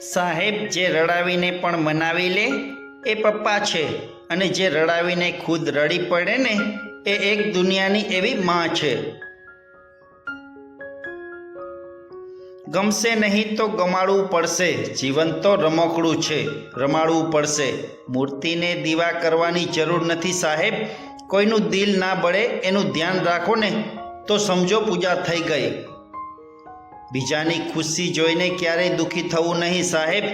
સાહેબ, જે રડાવીને પણ મનાવી લે, એ પપ્પા છે. અને જે રડાવીને ખુદ રડી પડે ને, એ એક દુનિયાની એવી માં છે. ગમશે નહીં તો ગમાડવું પડશે. જીવન તો રમકડું છે. રમાડવું પડશે. મૂર્તિને દીવા કરવાની જરૂર નથી સાહેબ. કોઈનું દિલ ના બળે એનું ધ્યાન રાખો ને, તો સમજો પૂજા થઈ ગઈ. બીજાની ખુશી જોઈને ક્યારેય દુઃખી થવું નહીં, સાહેબ.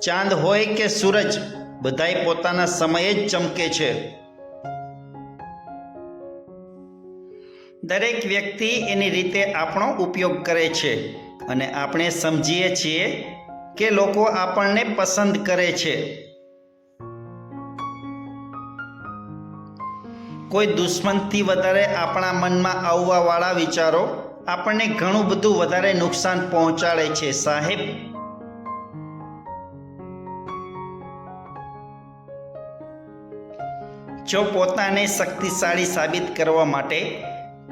ચાંદ હોય કે સૂરજ, બધાય પોતાના સમયે જ ચમકે છે. દરેક વ્યક્તિ એની રીતે આપણો ઉપયોગ કરે છે અને આપણે સમજીએ છીએ કે લોકો આપણને પસંદ કરે છે. કોઈ દુશ્મનથી વધારે આપણા મનમાં આવવાવાળા વિચારો આપણને ઘણું બધું વધારે નુકસાન પહોંચાડે છે, સાહેબ. જો પોતાને શક્તિશાળી સાબિત કરવા માટે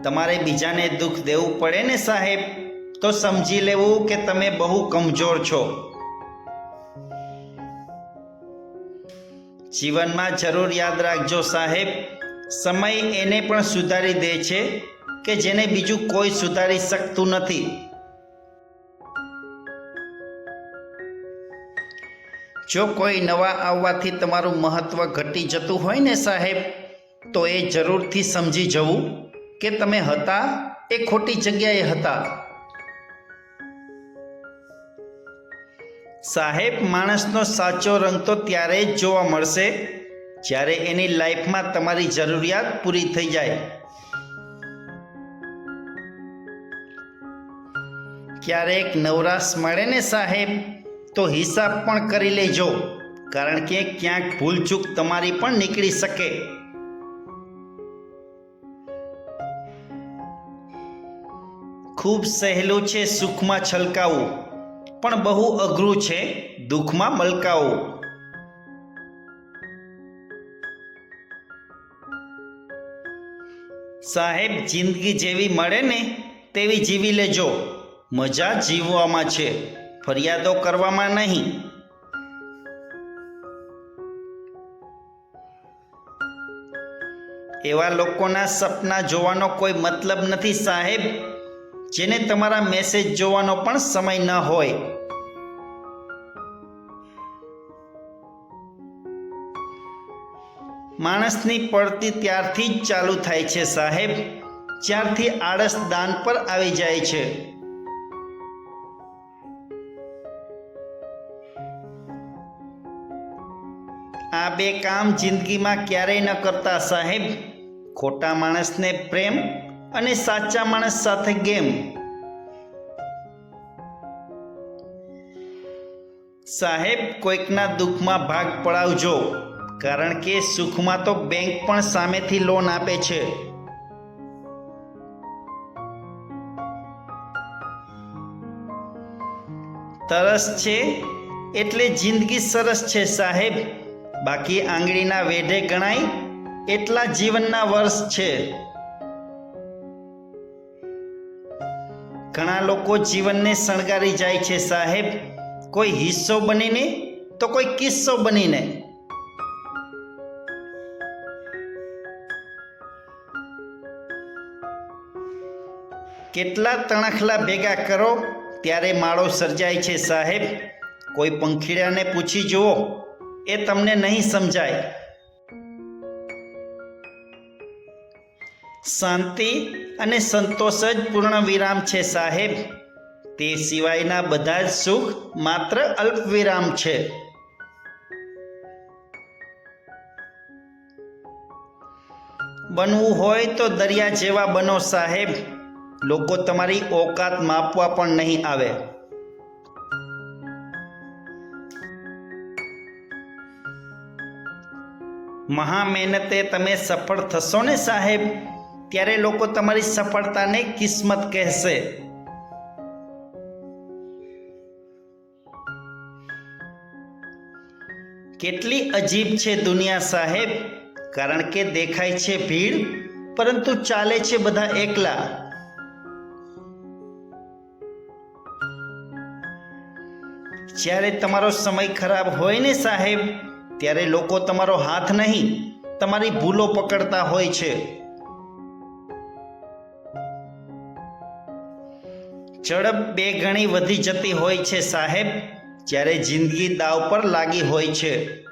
તમારે બીજાને દુઃખ દેવું પડે ને, સાહેબ, તો સમજી લેવું કે તમે બહુ કમજોર છો. જીવનમાં જરૂર યાદ રાખજો, સાહેબ. સમય એને પણ સુધારી દે છે. કે જેને બીજું કોઈ સુધારી શકતું નથી. જો કોઈ નવા આવવાથી તમારું મહત્વ ઘટી જતું હોય ને સાહેબ, તો એ જરૂરથી સમજી જવું કે તમે હતા એ ખોટી જગ્યાએ હતા. સાહેબ, માણસનો સાચો રંગ તો ત્યારે જ જોવા મળશે જ્યારે એની લાઈફમાં તમારી જરૂરિયાત પૂરી થઈ જાય. ક્યારેક નવરાશ મળે ને સાહેબ, તો હિસાબ પણ કરી લેજો. કારણ કે ક્યાંક ભૂલચૂક તમારી પણ નીકળી શકે. ખૂબ સહેલું છે સુખમાં છલકાવું, પણ બહુ અઘરું છે દુઃખમાં મલકાવું. સાહેબ, જિંદગી જેવી મળે ને તેવી જીવી લેજો. મજા જીવવામાં છે, ફરિયાદો કરવામાં નહીં. એવા લોકોના સપના જોવાનો કોઈ મતલબ નથી સાહેબ, જેને તમારા મેસેજ જોવાનો પણ સમય ન હોય. માણસની પડતી ત્યારથી જ ચાલુ થાય છે સાહેબ, જ્યારથી આળસ દાન પર આવી જાય છે. આ બે કામ જિંદગીમાં ક્યારેય ન કરતા, સાહેબ. ખોટા માણસને પ્રેમ અને સાચા માણસ સાથે ગેમ. સાહેબ, કોઈકના દુઃખમાં ભાગ પડાવજો, કારણ કે સુખમાં તો બેંક પણ સામેથી લોન આપે છે. તરસ છે એટલે જિંદગી સરસ છે, સાહેબ. બાકી આંગળીના વેઢે ગણાય એટલા જીવનના વર્ષ છે. ઘણા લોકો જીવનને શણગારી જાય છે સાહેબ. કોઈ હિસ્સો બનીને તો કોઈ કિસ્સો બનીને. કેટલા તણખલા ભેગા કરો ત્યારે માળો સર્જાય છે સાહેબ. કોઈ પંખીડાને પૂછી જુઓ. એ તમને નહીં સમજાય. શાંતિ અને સંતોષ જ પૂર્ણ વિરામ છે સાહેબ. તે સિવાયના બધા જ સુખ માત્ર અલ્પ વિરામ છે. બનવું હોય તો દરિયા જેવા બનો સાહેબ. લોકો તમારી ઓકાત માપવા પણ નહીં આવે. મહા મહેનતે તમે સફળ થશો ને સાહેબ? ત્યારે લોકો તમારી સફળતાને કિસ્મત કહેશે. કેટલી અજીબ છે દુનિયા સાહેબ. કારણ કે દેખાય છે ભીડ, પરંતુ ચાલે છે બધા એકલા. જ્યારે તમારો સમય ખરાબ હોય ને સાહેબ ત્યારે લોકો તમારો હાથ નહીં, તમારી ભૂલો પકડતા હોય છે. ઝડપ બે ગણી વધી જતી હોય છે સાહેબ, જ્યારે જિંદગી દાવ પર લાગી હોય છે.